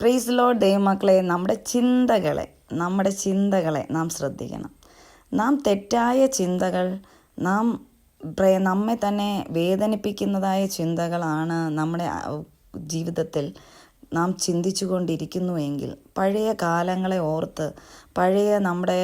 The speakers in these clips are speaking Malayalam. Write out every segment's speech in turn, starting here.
പ്രൈസ് ലോ ദൈവമക്കളെ. നമ്മുടെ ചിന്തകളെ നമ്മുടെ ചിന്തകളെ നാം ശ്രദ്ധിക്കണം. നാം തെറ്റായ ചിന്തകൾ നാം നമ്മെ തന്നെ വേദനിപ്പിക്കുന്നതായ ചിന്തകളാണ് നമ്മുടെ ജീവിതത്തിൽ നാം ചിന്തിച്ചു കൊണ്ടിരിക്കുന്നുവെങ്കിൽ പഴയ കാലങ്ങളെ ഓർത്ത് പഴയ നമ്മുടെ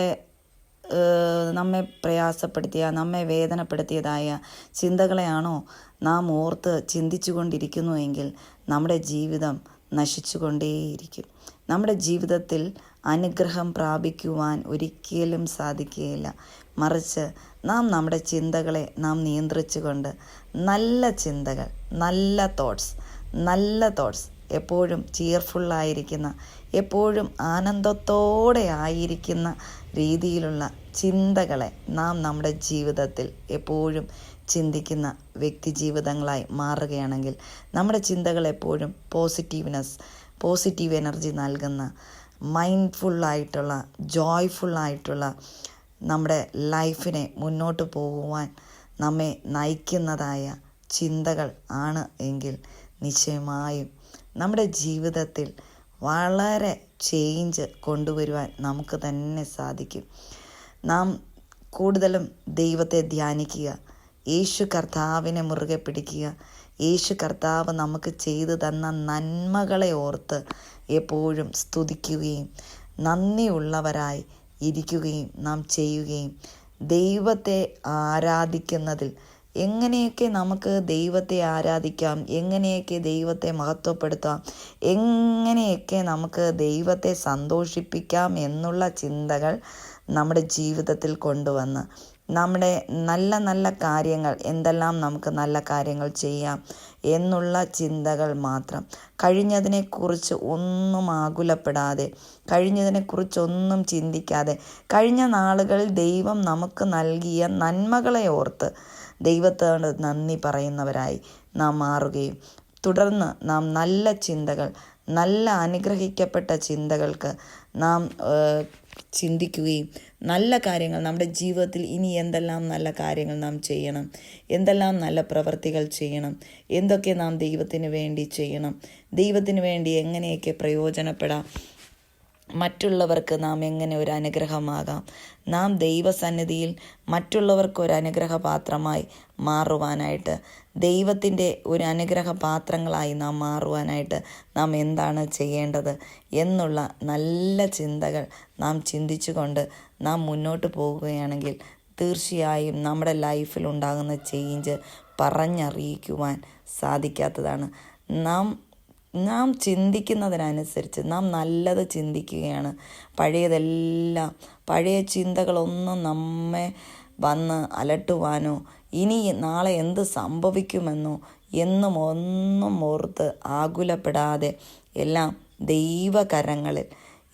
നമ്മെ പ്രയാസപ്പെടുത്തിയ നമ്മെ വേദനപ്പെടുത്തിയതായ ചിന്തകളെയാണോ നാം ഓർത്ത് ചിന്തിച്ചു കൊണ്ടിരിക്കുന്നുവെങ്കിൽ നമ്മുടെ ജീവിതം നശിച്ചു കൊണ്ടേയിരിക്കും നമ്മുടെ ജീവിതത്തിൽ അനുഗ്രഹം പ്രാപിക്കുവാൻ ഒരിക്കലും സാധിക്കുകയില്ല. മറിച്ച് നാം നമ്മുടെ ചിന്തകളെ നാം നിയന്ത്രിച്ചുകൊണ്ട് നല്ല ചിന്തകൾ നല്ല തോട്ട്സ് നല്ല തോട്ട്സ് എപ്പോഴും ചിയർഫുള്ളായിരിക്കുന്ന എപ്പോഴും ആനന്ദത്തോടെ ആയിരിക്കുന്ന രീതിയിലുള്ള ചിന്തകളെ നാം നമ്മുടെ ജീവിതത്തിൽ എപ്പോഴും ചിന്തിക്കുന്ന വ്യക്തി ജീവിതങ്ങളായി മാറുകയാണെങ്കിൽ നമ്മുടെ ചിന്തകൾ എപ്പോഴും പോസിറ്റീവ്നെസ് പോസിറ്റീവ് എനർജി നൽകുന്ന മൈൻഡ്ഫുള്ളായിട്ടുള്ള ജോയ്ഫുള്ളായിട്ടുള്ള നമ്മുടെ ലൈഫിനെ മുന്നോട്ട് പോകുവാൻ നമ്മെ നയിക്കുന്നതായ ചിന്തകൾ ആണ് എങ്കിൽ നിശ്ചയമായും നമ്മുടെ ജീവിതത്തിൽ വളരെ ചേഞ്ച് കൊണ്ടുവരുവാൻ നമുക്ക് തന്നെ സാധിക്കും. നാം കൂടുതലും ദൈവത്തെ ധ്യാനിക്കുക യേശു കർത്താവിനെ മുറുകെ പിടിക്കുക. യേശു കർത്താവ് നമുക്ക് ചെയ്തു തന്ന നന്മകളെ ഓർത്ത് എപ്പോഴും സ്തുതിക്കുകയും നന്ദിയുള്ളവരായി ഇരിക്കുകയും നാം ചെയ്യുകയും ദൈവത്തെ ആരാധിക്കുന്നതിൽ എങ്ങനെയൊക്കെ നമുക്ക് ദൈവത്തെ ആരാധിക്കാം എങ്ങനെയൊക്കെ ദൈവത്തെ മഹത്വപ്പെടുത്താം എങ്ങനെയൊക്കെ നമുക്ക് ദൈവത്തെ സന്തോഷിപ്പിക്കാം എന്നുള്ള ചിന്തകൾ നമ്മുടെ ജീവിതത്തിൽ കൊണ്ടുവന്ന് നമ്മുടെ നല്ല നല്ല കാര്യങ്ങൾ എന്തെല്ലാം നമുക്ക് നല്ല കാര്യങ്ങൾ ചെയ്യാം എന്നുള്ള ചിന്തകൾ മാത്രം. കഴിഞ്ഞതിനെക്കുറിച്ച് ഒന്നും ആകുലപ്പെടാതെ കഴിഞ്ഞതിനെക്കുറിച്ചൊന്നും ചിന്തിക്കാതെ കഴിഞ്ഞ നാളുകളിൽ ദൈവം നമുക്ക് നൽകിയ നന്മകളെ ഓർത്ത് ദൈവത്തോട് നന്ദി പറയുന്നവരായി നാം മാറുകയും തുടർന്ന് നാം നല്ല ചിന്തകൾ നല്ല അനുഗ്രഹിക്കപ്പെട്ട ചിന്തകൾക്ക് നാം ചിന്തിക്കുകയും നല്ല കാര്യങ്ങൾ നമ്മുടെ ജീവിതത്തിൽ ഇനി എന്തെല്ലാം നല്ല കാര്യങ്ങൾ നാം ചെയ്യണം എന്തെല്ലാം നല്ല പ്രവർത്തികൾ ചെയ്യണം എന്തൊക്കെ നാം ദൈവത്തിന് വേണ്ടി ചെയ്യണം ദൈവത്തിന് വേണ്ടി എങ്ങനെയൊക്കെ പ്രയോജനപ്പെടാം മറ്റുള്ളവർക്ക് നാം എങ്ങനെ ഒരു അനുഗ്രഹമാകാം? നാം ദൈവസന്നിധിയിൽ മറ്റുള്ളവർക്ക് ഒരു അനുഗ്രഹപാത്രമായി മാറുവാനായിട്ട് ദൈവത്തിന്റെ ഒരു അനുഗ്രഹപാത്രങ്ങളായി നാം മാറുവാനായിട്ട് നാം എന്താണ് ചെയ്യേണ്ടത് എന്നുള്ള നല്ല ചിന്തകൾ നാം ചിന്തിച്ചുകൊണ്ട് നാം മുന്നോട്ട് പോവുകയാണെങ്കിൽ തീർച്ചയായും നമ്മുടെ ലൈഫിൽ ഉണ്ടാകുന്ന ചേഞ്ച് പറഞ്ഞറിയിക്കുവാൻ സാധിക്കാത്തതാണ്. നാം നാം ചിന്തിക്കുന്നതിനനുസരിച്ച് നാം നല്ലത് ചിന്തിക്കുകയാണ്. പഴയതെല്ലാം പഴയ ചിന്തകളൊന്നും നമ്മെ വന്ന് അലട്ടുവാനോ ഇനി നാളെ എന്ത് സംഭവിക്കുമെന്നോ എന്നും ഒന്നും ഓർത്ത് ആകുലപ്പെടാതെ എല്ലാം ദൈവകരങ്ങളിൽ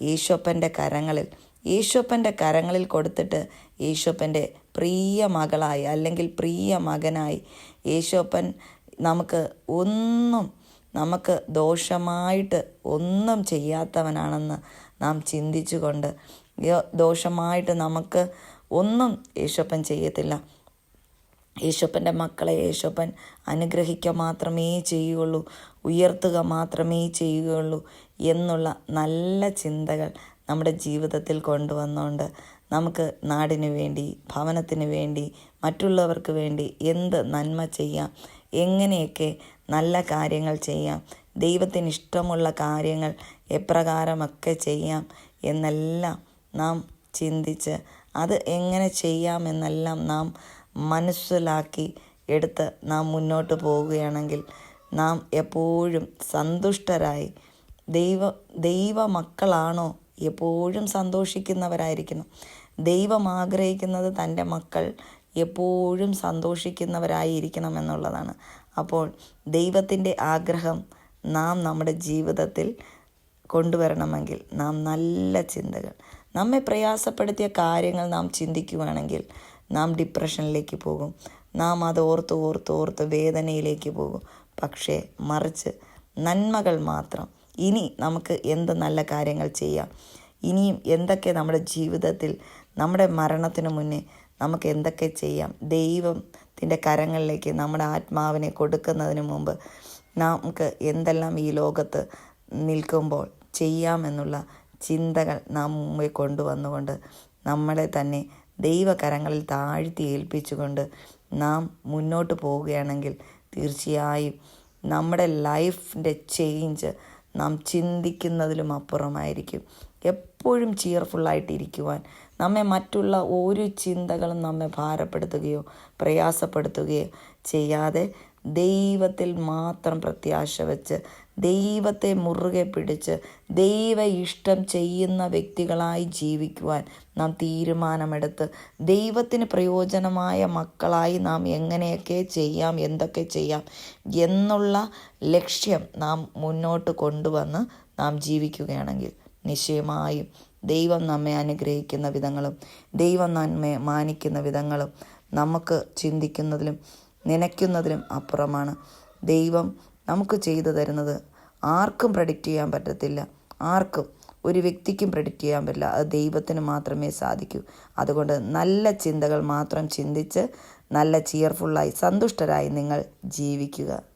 യേശോപ്പന്റെ കരങ്ങളിൽ യേശോപ്പന്റെ കരങ്ങളിൽ കൊടുത്തിട്ട് യേശോപ്പന്റെ പ്രിയ മകളായി അല്ലെങ്കിൽ പ്രിയ മകനായി യേശോപ്പൻ നമുക്ക് ഒന്നും നമുക്ക് ദോഷമായിട്ട് ഒന്നും ചെയ്യാത്തവനാണെന്ന് നാം ചിന്തിച്ചുകൊണ്ട് ദോഷമായിട്ട് നമുക്ക് ഒന്നും യേശോപ്പൻ ചെയ്യത്തില്ല. യേശോപ്പന്റെ മക്കളെ യേശോപ്പൻ അനുഗ്രഹിക്കുക മാത്രമേ ചെയ്യുകയുള്ളൂ ഉയർത്തുക മാത്രമേ ചെയ്യുകയുള്ളൂ എന്നുള്ള നല്ല ചിന്തകൾ നമ്മുടെ ജീവിതത്തിൽ കൊണ്ടുവന്നുകൊണ്ട് നമുക്ക് നാടിന് വേണ്ടി ഭവനത്തിന് വേണ്ടി മറ്റുള്ളവർക്ക് വേണ്ടി എന്ത് നന്മ ചെയ്യാം എങ്ങനെയൊക്കെ നല്ല കാര്യങ്ങൾ ചെയ്യാം. ദൈവത്തിന് ഇഷ്ടമുള്ള കാര്യങ്ങൾ എപ്രകാരമൊക്കെ ചെയ്യാം എന്നെല്ലാം നാം ചിന്തിച്ച് അത് എങ്ങനെ ചെയ്യാമെന്നെല്ലാം നാം മനസ്സിലാക്കി എടുത്ത് നാം മുന്നോട്ട് പോവുകയാണെങ്കിൽ നാം എപ്പോഴും സന്തുഷ്ടരായി. ദൈവ ദൈവ മക്കളാണോ എപ്പോഴും സന്തോഷിക്കുന്നവരായിരിക്കണം. ദൈവം ആഗ്രഹിക്കുന്നത് തന്റെ മക്കൾ എപ്പോഴും സന്തോഷിക്കുന്നവരായിരിക്കണം എന്നുള്ളതാണ്. അപ്പോൾ ദൈവത്തിന്റെ ആഗ്രഹം നാം നമ്മുടെ ജീവിതത്തിൽ കൊണ്ടുവരണമെങ്കിൽ നാം നല്ല ചിന്തകൾ. നമ്മെ പ്രയാസപ്പെടുത്തിയ കാര്യങ്ങൾ നാം ചിന്തിക്കുകയാണെങ്കിൽ നാം ഡിപ്രഷനിലേക്ക് പോകും. നാം അത് ഓർത്ത് ഓർത്ത് ഓർത്ത് വേദനയിലേക്ക് പോകും. പക്ഷേ മറിച്ച് നന്മകൾ മാത്രം. ഇനി നമുക്ക് എന്ത് നല്ല കാര്യങ്ങൾ ചെയ്യാം? ഇനിയും എന്തൊക്കെ നമ്മുടെ ജീവിതത്തിൽ നമ്മുടെ മരണത്തിന് മുന്നേ നമുക്ക് എന്തൊക്കെ ചെയ്യാം? ദൈവത്തിന്റെ കരങ്ങളിലേക്ക് നമ്മുടെ ആത്മാവിനെ കൊടുക്കുന്നതിന് മുമ്പ് നമുക്ക് എന്തെല്ലാം ഈ ലോകത്ത് നിൽക്കുമ്പോൾ ചെയ്യാമെന്നുള്ള ചിന്തകൾ നാം മുമ്പേ കൊണ്ടുവന്നുകൊണ്ട് നമ്മളെ തന്നെ ദൈവകരങ്ങളിൽ താഴ്ത്തി ഏൽപ്പിച്ചുകൊണ്ട് നാം മുന്നോട്ട് പോവുകയാണെങ്കിൽ തീർച്ചയായും നമ്മുടെ ലൈഫിന്റെ ചേഞ്ച് നാം ചിന്തിക്കുന്നതിലും അപ്പുറമായിരിക്കും. എപ്പോഴും ചിയർഫുള്ളായിട്ടിരിക്കുവാൻ നമ്മെ മറ്റുള്ള ഒരു ചിന്തകളും നമ്മെ ഭാരപ്പെടുത്തുകയോ പ്രയാസപ്പെടുത്തുകയോ ചെയ്യാതെ ദൈവത്തിൽ മാത്രം പ്രത്യാശ വെച്ച് ദൈവത്തെ മുറുകെ പിടിച്ച് ദൈവ ഇഷ്ടം ചെയ്യുന്ന വ്യക്തികളായി ജീവിക്കുവാൻ നാം തീരുമാനമെടുത്ത് ദൈവത്തിന് പ്രയോജനമായ മക്കളായി നാം എങ്ങനെയൊക്കെ ചെയ്യാം എന്തൊക്കെ ചെയ്യാം എന്നുള്ള ലക്ഷ്യം നാം മുന്നോട്ട് കൊണ്ടുവന്ന് നാം ജീവിക്കുകയാണെങ്കിൽ നിശ്ചയമായും ദൈവം നമ്മെ അനുഗ്രഹിക്കുന്ന വിധങ്ങളും ദൈവം നമ്മെ മാനിക്കുന്ന വിധങ്ങളും നമുക്ക് ചിന്തിക്കുന്നതിലും നനയ്ക്കുന്നതിലും അപ്പുറമാണ്. ദൈവം നമുക്ക് ചെയ്തു തരുന്നത് ആർക്കും പ്രഡിക്റ്റ് ചെയ്യാൻ പറ്റത്തില്ല. ആർക്കും ഒരു വ്യക്തിക്കും പ്രഡിക്റ്റ് ചെയ്യാൻ പറ്റില്ല. അത് ദൈവത്തിന് മാത്രമേ സാധിക്കൂ. അതുകൊണ്ട് നല്ല ചിന്തകൾ മാത്രം ചിന്തിച്ച് നല്ല ചിയർഫുള്ളായി സന്തുഷ്ടരായി നിങ്ങൾ ജീവിക്കുക.